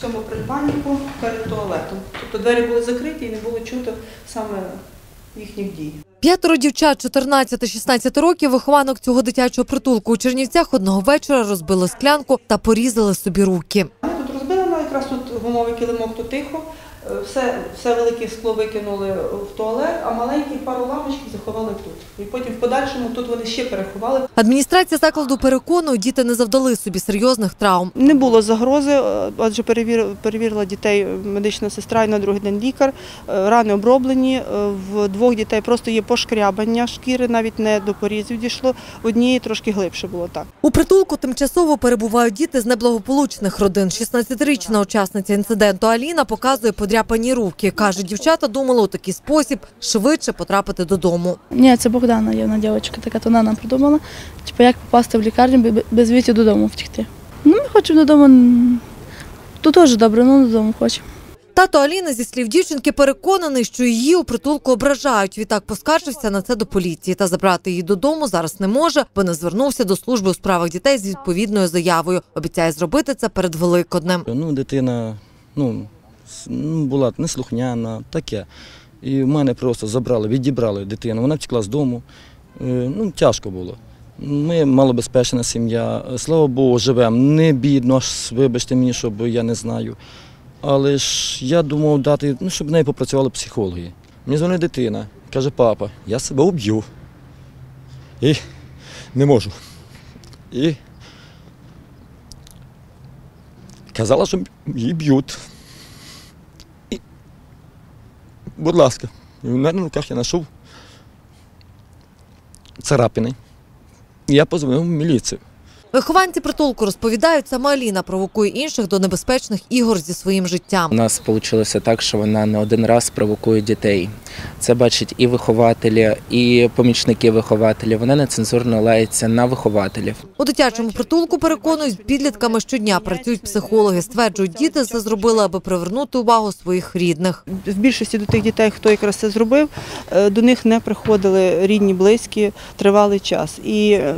в цьому придбаннику перед туалетом. Тобто двері були закриті і не було чути саме їхніх дій. П'ятеро дівчат 14-16 років, вихованок цього дитячого притулку у Чернівцях одного вечора розбили склянку та порізали собі руки. Ми тут розбили, ну, якраз тут гумовий килимок, то тихо. Все, все велике скло викинули в туалет, а маленькі пару лампочок заховали тут. І потім в подальшому тут вони ще переховали. Адміністрація закладу переконує, діти не завдали собі серйозних травм. Не було загрози, е, адже перевір- перевірила дітей медична сестра і на другий день лікар. Е, Рани оброблені. е, В двох дітей просто є пошкрябання шкіри, навіть не до порізів дійшло. В однієї трошки глибше було так. У притулку тимчасово перебувають діти з неблагополучних родин. 16-річна учасниця інциденту Аліна показує подряпані руки. Каже, дівчата думали у такий спосіб швидше потрапити додому. Ні, це Богдана є одна дівчинка, така то вона нам придумала. Типу, як попасти в лікарню без віті додому втікти. Ну, ми хочемо додому. Тут теж добре, ну додому хочемо. Тато Аліни, зі слів дівчинки, переконаний, що її у притулку ображають. Відтак поскаржився на це до поліції та забрати її додому зараз не може, бо не звернувся до служби у справах дітей з відповідною заявою. Обіцяє зробити це перед Великоднем. Ну, дитина ну, ну, була неслухняна, таке. І в мене просто забрали, відібрали дитину. Вона втекла з дому. Е, Ну, тяжко було. Ми малобезпечна сім'я. Слава Богу, живемо не бідно, аж вибачте мені, щоб я не знаю. Але ж я думав дати, ну, щоб в неї попрацювали психологи. Мені дзвонить дитина, каже, папа, я себе уб'ю. І не можу. І казала, що її б'ють. І, будь ласка, і в мене на руках я знайшов царапини. Я позвонив в міліцію. Вихованці притулку розповідають, сама Аліна провокує інших до небезпечних ігор зі своїм життям. У нас вийшло так, що вона не один раз провокує дітей. Це бачать і вихователі, і помічники вихователів. Вона нецензурно лається на вихователів. У дитячому притулку переконують, з підлітками щодня працюють психологи. Стверджують, діти це зробили, аби привернути увагу своїх рідних. В більшості до тих дітей, хто якраз це зробив, е, до них не приходили рідні, близькі тривалий час. І е,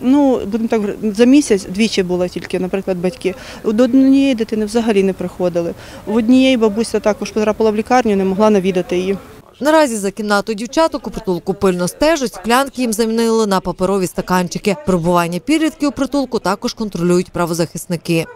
ну, будемо так за місяць двічі було тільки, наприклад, батьки. До однієї дитини взагалі не приходили. В однієї бабуся також потрапила в лікарню, не могла навідати її. Наразі за кімнатою дівчаток у притулку пильно стежать, склянки їм замінили на паперові стаканчики. Пробування підлітків у притулку також контролюють правозахисники.